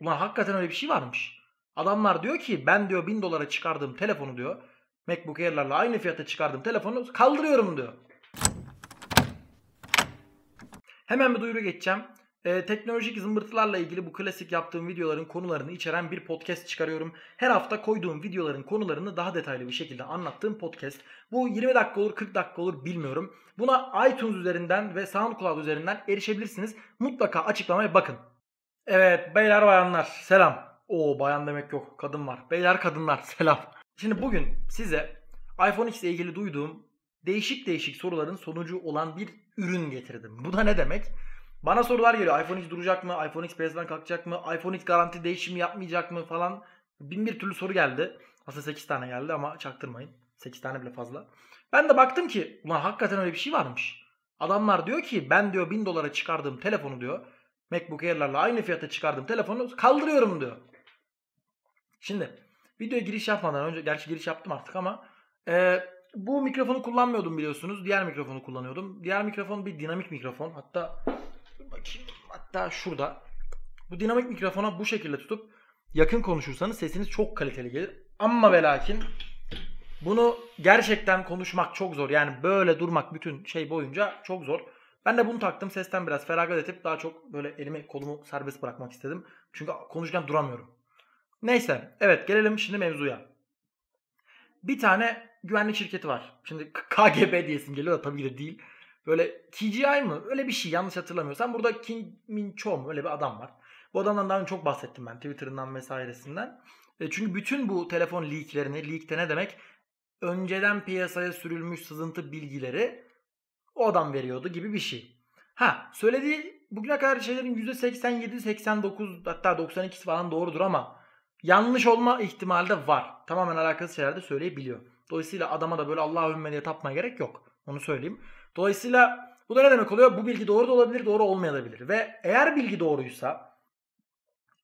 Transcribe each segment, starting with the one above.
ulan hakikaten öyle bir şey varmış. Adamlar diyor ki ben diyor 1000 dolara çıkardığım telefonu diyor MacBook Air'larla aynı fiyata çıkardığım telefonu kaldırıyorum diyor. Hemen bir duyuru geçeceğim. Ee, teknolojik zımbırtılarla ilgili bu klasik yaptığım videoların konularını içeren bir podcast çıkarıyorum. Her hafta koyduğum videoların konularını daha detaylı bir şekilde anlattığım podcast. Bu 20 dakika olur 40 dakika olur bilmiyorum. Buna iTunes üzerinden ve SoundCloud üzerinden erişebilirsiniz. Mutlaka açıklamaya bakın. Evet beyler bayanlar selam. Oo bayan demek yok kadın var. Beyler kadınlar selam. Şimdi bugün size iPhone X ile ilgili duyduğum değişik değişik soruların sonucu olan bir ürün getirdim. Bu da ne demek? Bana sorular geliyor. iPhone X duracak mı? iPhone X piyasadan kalkacak mı? iPhone X garanti değişimi yapmayacak mı falan. Bin bir türlü soru geldi. Aslında 8 tane geldi ama çaktırmayın. 8 tane bile fazla. Ben de baktım ki ulan hakikaten öyle bir şey varmış. Adamlar diyor ki ben diyor 1000 dolara çıkardığım telefonu diyor MacBook Air'larla aynı fiyata çıkardığım telefonu kaldırıyorum diyor. Şimdi videoya giriş yapmadan önce gerçi giriş yaptım artık ama e, bu mikrofonu kullanmıyordum biliyorsunuz. Diğer mikrofonu kullanıyordum. Diğer mikrofon bir dinamik mikrofon. Hatta bakayım hatta şurada. Bu dinamik mikrofona bu şekilde tutup yakın konuşursanız sesiniz çok kaliteli gelir. Ama ve lakin bunu gerçekten konuşmak çok zor. Yani böyle durmak bütün şey boyunca çok zor. Ben de bunu taktım. Sesten biraz feragat edip daha çok böyle elimi kolumu serbest bırakmak istedim. Çünkü konuşurken duramıyorum. Neyse. Evet gelelim şimdi mevzuya. Bir tane güvenlik şirketi var. Şimdi KGB diyesim geliyor da tabii ki de değil. Böyle TGI mı? Öyle bir şey yanlış hatırlamıyorsam. Burada Kim Min Cho mu? Öyle bir adam var. Bu adamdan daha önce çok bahsettim ben Twitter'ından vesairesinden. E çünkü bütün bu telefon leaklerini, leakte ne demek? Önceden piyasaya sürülmüş sızıntı bilgileri o adam veriyordu gibi bir şey. Ha söylediği bugüne kadar şeylerin %87, 89 hatta 92'si falan doğrudur ama yanlış olma ihtimali de var. Tamamen alakasız şeyler de söyleyebiliyor. Dolayısıyla adama da böyle Allahümme diye tapmaya gerek yok. Onu söyleyeyim. Dolayısıyla bu da ne demek oluyor? Bu bilgi doğru da olabilir, doğru olmayabilir. Ve eğer bilgi doğruysa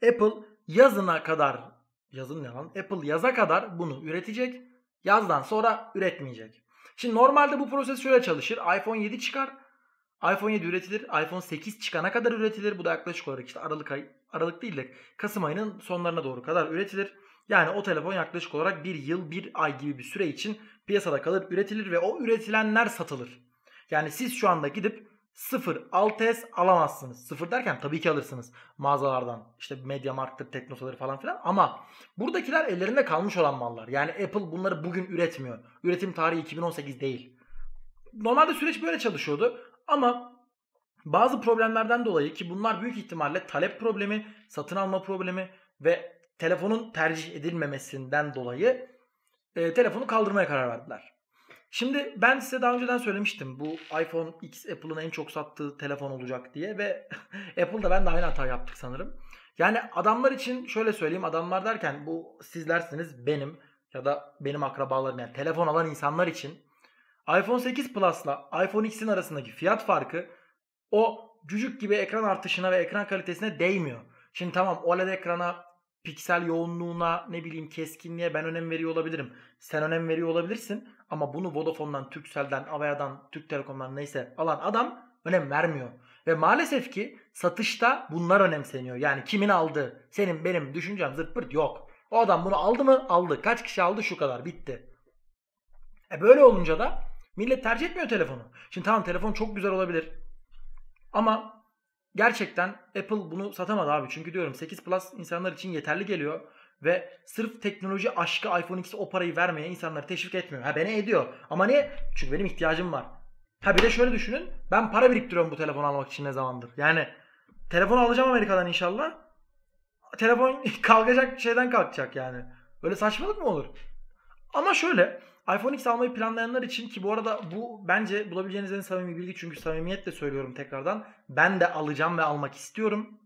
Apple yazına kadar yazın ne lan? Apple yaza kadar bunu üretecek. Yazdan sonra üretmeyecek. Şimdi normalde bu proses şöyle çalışır. iPhone 7 çıkar. iPhone 7 üretilir. iPhone 8 çıkana kadar üretilir. Bu da yaklaşık olarak işte Aralık ay Aralık değil de Kasım ayının sonlarına doğru kadar üretilir. Yani o telefon yaklaşık olarak bir yıl, bir ay gibi bir süre için piyasada kalır, üretilir ve o üretilenler satılır. Yani siz şu anda gidip 0 6S alamazsınız. 0 derken tabii ki alırsınız mağazalardan. İşte Mediamarkt'tır, Teknosaları falan filan. Ama buradakiler ellerinde kalmış olan mallar. Yani Apple bunları bugün üretmiyor. Üretim tarihi 2018 değil. Normalde süreç böyle çalışıyordu. Ama bazı problemlerden dolayı ki bunlar büyük ihtimalle talep problemi, satın alma problemi ve telefonun tercih edilmemesinden dolayı e, telefonu kaldırmaya karar verdiler. Şimdi ben size daha önceden söylemiştim bu iPhone X Apple'ın en çok sattığı telefon olacak diye ve Apple'da ben de aynı hata yaptık sanırım. Yani adamlar için şöyle söyleyeyim adamlar derken bu sizlersiniz benim ya da benim akrabalarım yani telefon alan insanlar için iPhone 8 Plus'la iPhone X'in arasındaki fiyat farkı o cücük gibi ekran artışına ve ekran kalitesine değmiyor. Şimdi tamam OLED ekrana piksel yoğunluğuna ne bileyim keskinliğe ben önem veriyor olabilirim. Sen önem veriyor olabilirsin ama bunu Vodafone'dan, Turkcell'den, Avaya'dan, Türk Telekom'dan neyse alan adam önem vermiyor. Ve maalesef ki satışta bunlar önemseniyor. Yani kimin aldı, senin benim düşüncem zırt pırt yok. O adam bunu aldı mı? Aldı. Kaç kişi aldı? Şu kadar. Bitti. E böyle olunca da millet tercih etmiyor telefonu. Şimdi tamam telefon çok güzel olabilir. Ama gerçekten Apple bunu satamadı abi. Çünkü diyorum 8 Plus insanlar için yeterli geliyor. Ve sırf teknoloji aşkı iPhone X'e o parayı vermeye insanları teşvik etmiyor. Ha beni ediyor. Ama niye? Çünkü benim ihtiyacım var. Ha bir de şöyle düşünün. Ben para biriktiriyorum bu telefonu almak için ne zamandır. Yani telefonu alacağım Amerika'dan inşallah. Telefon kalkacak şeyden kalkacak yani. Böyle saçmalık mı olur? Ama şöyle iPhone X almayı planlayanlar için ki bu arada bu bence bulabileceğiniz en samimi bilgi çünkü samimiyetle söylüyorum tekrardan. Ben de alacağım ve almak istiyorum.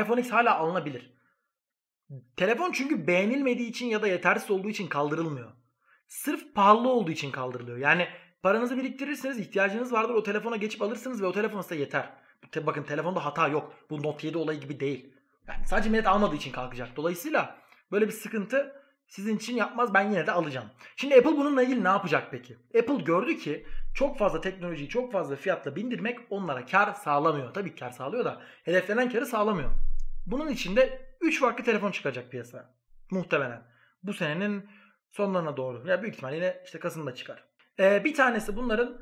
iPhone X hala alınabilir. Telefon çünkü beğenilmediği için ya da yetersiz olduğu için kaldırılmıyor. Sırf pahalı olduğu için kaldırılıyor. Yani paranızı biriktirirseniz ihtiyacınız vardır o telefona geçip alırsınız ve o telefon size yeter. Bakın telefonda hata yok. Bu Note 7 olayı gibi değil. Yani sadece millet almadığı için kalkacak. Dolayısıyla böyle bir sıkıntı sizin için yapmaz ben yine de alacağım. Şimdi Apple bununla ilgili ne yapacak peki? Apple gördü ki çok fazla teknolojiyi çok fazla fiyatla bindirmek onlara kar sağlamıyor. Tabii kar sağlıyor da hedeflenen karı sağlamıyor. Bunun içinde 3 farklı telefon çıkacak piyasaya. Muhtemelen. Bu senenin sonlarına doğru. Ya büyük ihtimalle yine işte Kasım'da çıkar. Ee, bir tanesi bunların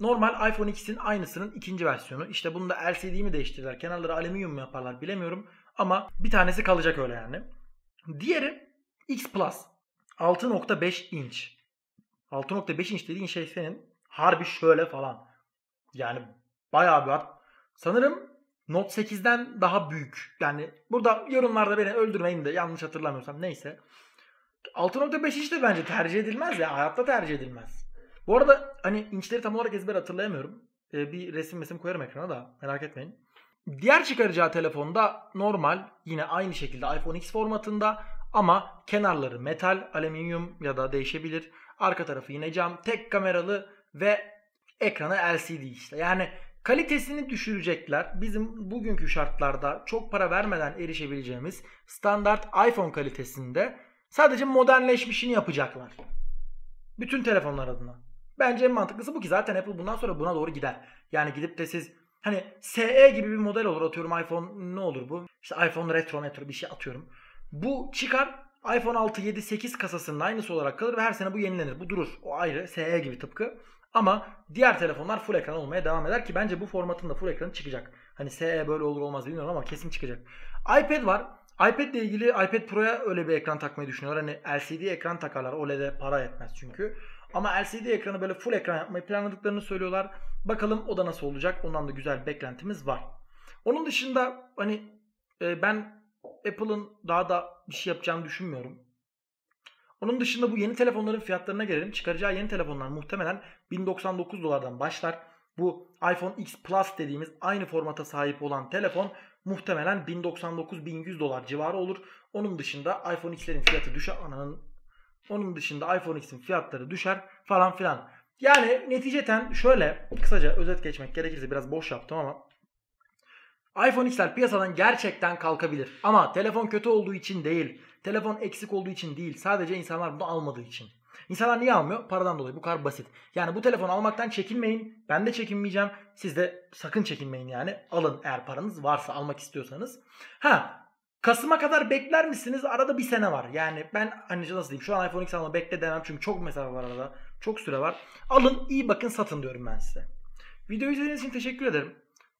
normal iPhone X'in aynısının ikinci versiyonu. İşte bunda LCD mi değiştirirler, kenarları alüminyum mu yaparlar bilemiyorum. Ama bir tanesi kalacak öyle yani. Diğeri X Plus. 6.5 inç. 6.5 inç dediğin şey senin harbi şöyle falan. Yani bayağı bir Sanırım Note 8'den daha büyük. Yani burada yorumlarda beni öldürmeyin de yanlış hatırlamıyorsam neyse. 6.5 inç de bence tercih edilmez ya. Hayatta tercih edilmez. Bu arada hani inçleri tam olarak ezber hatırlayamıyorum. Ee, bir resim resim koyarım ekrana da merak etmeyin. Diğer çıkaracağı telefonda normal yine aynı şekilde iPhone X formatında ama kenarları metal, alüminyum ya da değişebilir. Arka tarafı yine cam, tek kameralı ve ekranı LCD işte. Yani kalitesini düşürecekler. Bizim bugünkü şartlarda çok para vermeden erişebileceğimiz standart iPhone kalitesinde sadece modernleşmişini yapacaklar. Bütün telefonlar adına. Bence en mantıklısı bu ki zaten Apple bundan sonra buna doğru gider. Yani gidip de siz hani SE gibi bir model olur atıyorum iPhone ne olur bu? İşte iPhone Retro Metro bir şey atıyorum. Bu çıkar iPhone 6, 7, 8 kasasının aynısı olarak kalır ve her sene bu yenilenir. Bu durur. O ayrı. SE gibi tıpkı. Ama diğer telefonlar full ekran olmaya devam eder ki bence bu formatın da full ekranı çıkacak. Hani SE böyle olur olmaz bilmiyorum ama kesin çıkacak. iPad var. iPad ile ilgili iPad Pro'ya öyle bir ekran takmayı düşünüyorlar. Hani LCD ekran takarlar. OLED'e para etmez çünkü. Ama LCD ekranı böyle full ekran yapmayı planladıklarını söylüyorlar. Bakalım o da nasıl olacak. Ondan da güzel beklentimiz var. Onun dışında hani e, ben Apple'ın daha da bir şey yapacağını düşünmüyorum. Onun dışında bu yeni telefonların fiyatlarına gelelim. Çıkaracağı yeni telefonlar muhtemelen 1099 dolardan başlar. Bu iPhone X Plus dediğimiz aynı formata sahip olan telefon muhtemelen 1099-1100 dolar civarı olur. Onun dışında iPhone X'lerin fiyatı düşer. Ananın onun dışında iPhone X'in fiyatları düşer falan filan. Yani neticeten şöyle kısaca özet geçmek gerekirse biraz boş yaptım ama iPhone XR piyasadan gerçekten kalkabilir. Ama telefon kötü olduğu için değil. Telefon eksik olduğu için değil. Sadece insanlar bunu almadığı için. İnsanlar niye almıyor? Paradan dolayı. Bu kadar basit. Yani bu telefonu almaktan çekinmeyin. Ben de çekinmeyeceğim. Siz de sakın çekinmeyin yani. Alın eğer paranız varsa almak istiyorsanız. Ha Kasım'a kadar bekler misiniz? Arada bir sene var. Yani ben hani nasıl diyeyim şu an iPhone X alma bekle demem çünkü çok mesafe var arada. Çok süre var. Alın iyi bakın satın diyorum ben size. Videoyu izlediğiniz için teşekkür ederim.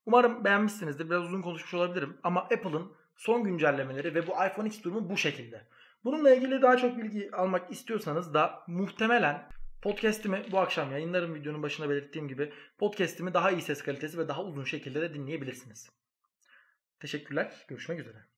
Umarım beğenmişsinizdir. Biraz uzun konuşmuş olabilirim. Ama Apple'ın son güncellemeleri ve bu iPhone X durumu bu şekilde. Bununla ilgili daha çok bilgi almak istiyorsanız da muhtemelen podcast'imi bu akşam yayınlarım videonun başına belirttiğim gibi podcast'imi daha iyi ses kalitesi ve daha uzun şekilde de dinleyebilirsiniz. Teşekkürler. Görüşmek üzere.